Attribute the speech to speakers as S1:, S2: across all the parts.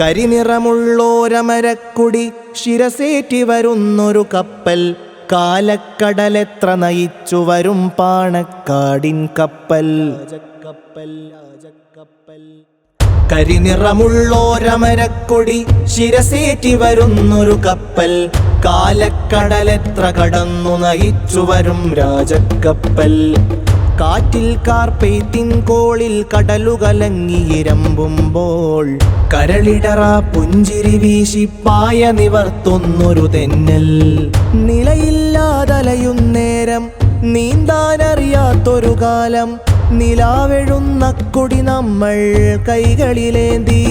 S1: കരിനിറമുള്ളോരമരക്കുടി ശിരസേറ്റി വരുന്നൊരു കപ്പൽ. കാലക്കടലെത്ര നയിച്ചു വരും പാണക്കാടിൻ കപ്പൽ. കരിനിറമുള്ളോരമരക്കൊടി ശിരസേറ്റി വരുന്നൊരു കപ്പൽ. കാലക്കടലെത്ര കടന്നു നയിച്ചു വരും രാജക്കപ്പൽ. കാറ്റിൽ കാർപ്പെയ്ത്തിൻ കോളിൽ കടലുകലങ്ങിയിരമ്പുമ്പോൾ കരളിടറ പുഞ്ചിരി വീശിപ്പായ പായ നിവർത്തുന്നൊരു തെന്നൽ. നിലയില്ലാതലയുന്നേരം നീന്താനറിയാത്തൊരു കാലം നിലാവെഴുന്ന കൊടി നമ്മൾ കൈകളിലേന്തി.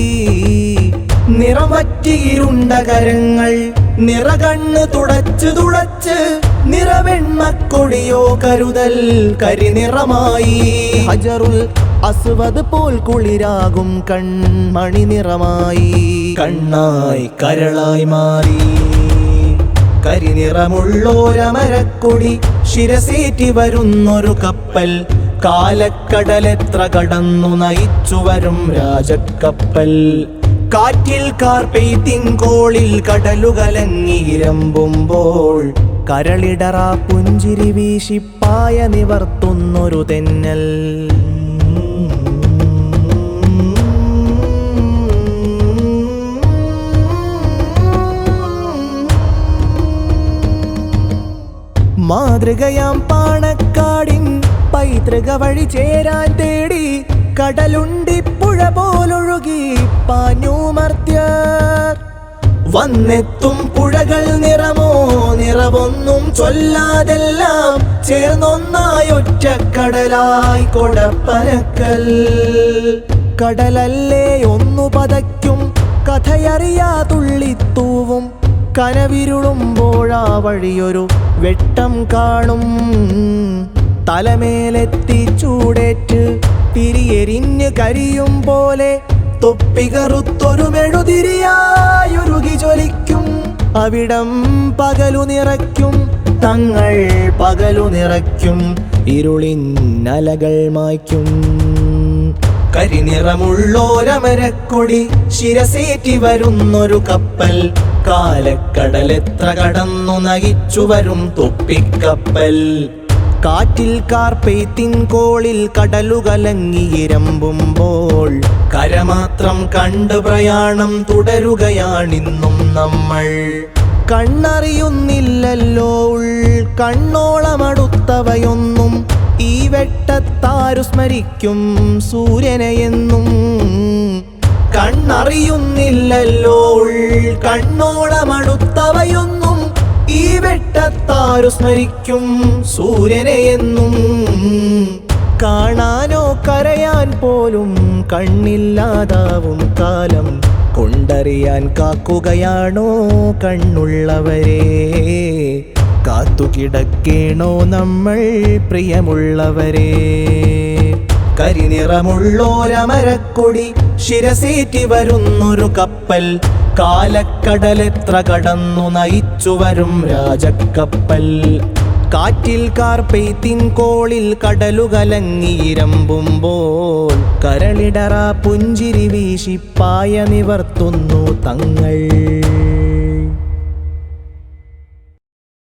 S1: നിറമറ്റിയിരുണ്ട കരങ്ങൾ നിറകണ്ണ് തുടച്ച് തുടച്ച് നിറവെണ്ണക്കൊടിയോ കരുതൽ കരിനിറമായി. ഹജറുൽ അസുവത് പോൽ കുളിരാകും കൺമണി നിറമായി. കണ്ണായി കരളായി മാറി. കരിനിറമുള്ളോരമരക്കൊടി ശിരസേറ്റി വരുന്നൊരു കപ്പൽ. കാലക്കടലെത്ര കടന്നു നയിച്ചു വരും രാജക്കപ്പൽ. കാറ്റിൽ കാർപ്പെയ്ത്തിൻ കോളിൽ കടലുകലങ്ങീരമ്പുമ്പോൾ കരളിടറ പുഞ്ചിരി വീശിപ്പായ നിവർത്തുന്നൊരു തെന്നൽ. മാതൃകയാം പാണക്കാടിൻ പൈതൃക വഴി ചേരാൻ തേടി കടലുണ്ടിപ്പുഴ പോലൊഴുകി പാഞ്ഞൂമർത്യർ വന്നെത്തും പുഴകൾ നിറമോ നിറവൊന്നും ചൊല്ലാതെല്ലാം ചേർന്നൊന്നായൊറ്റക്കടലായി കൊടപ്പനക്കൽ. കടലല്ലേ ഒന്നു പതയ്ക്കും കഥയറിയാ തുള്ളിത്തൂവും. കനവിരുളുമ്പോഴാ വഴിയൊരു വെട്ടം കാണും. തലമേലെത്തി ചൂടേറ്റ് തിരിയെരിഞ്ഞ് കരിയും പോലെ തൊപ്പികറുത്തൊരു മെഴുതിരിയായൊരുകി ജ്വലിക്കും. അവിടം പകലു നിറയ്ക്കും തങ്ങൾ പകലു നിറയ്ക്കും ഇരുളിന്നലകൾ മായ്ക്കും. കരിനിറമുള്ളോരമരക്കൊടി ശിരസേറ്റി വരുന്നൊരു കപ്പൽ കാലക്കടലെത്ര കടന്നു നയിച്ചു വരും തൊപ്പിക്കപ്പൽ. കാറ്റിൽ കാർപ്പെയ്ത്തിൻ കോളിൽ കടലുകലങ്ങിയിരമ്പുമ്പോൾ കരമാത്രം കണ്ട് പ്രയാണം തുടരുകയാണിന്നും നമ്മൾ. കണ്ണറിയുന്നില്ലല്ലോ കണ്ണോളമടുത്തവയൊന്നും ഈ വെട്ടത്താരു സ്മരിക്കും സൂര്യനെയെന്നും കണ്ണറിയുന്നില്ലല്ലോ കണ്ണോളമടുത്തവയൊന്നും വെട്ടത്താരു സ്മരിക്കും സൂര്യനെയെന്നും കാണാനോ കരയാൻ പോലും കണ്ണില്ലാതാവും കാലം. കൊണ്ടറിയാൻ കാക്കുകയാണോ കണ്ണുള്ളവരെ? കാത്തുകിടക്കേണോ നമ്മൾ പ്രിയമുള്ളവരെ? കരിനിറമുള്ളോരമരക്കൊടി. ശിരസേറ്റി വരുന്നൊരു കപ്പൽ. കാലക്കടലെത്ര കടന്നു നയിച്ചു വരും രാജക്കപ്പൽ. കാറ്റിൽ കാർപ്പെയ്ത്തിൻ കോളിൽ കടലുകലങ്ങിയിരമ്പുമ്പോൾ കരളിടറ പുഞ്ചിരി വീശിപ്പായ നിവർത്തുന്നു തങ്ങൾ.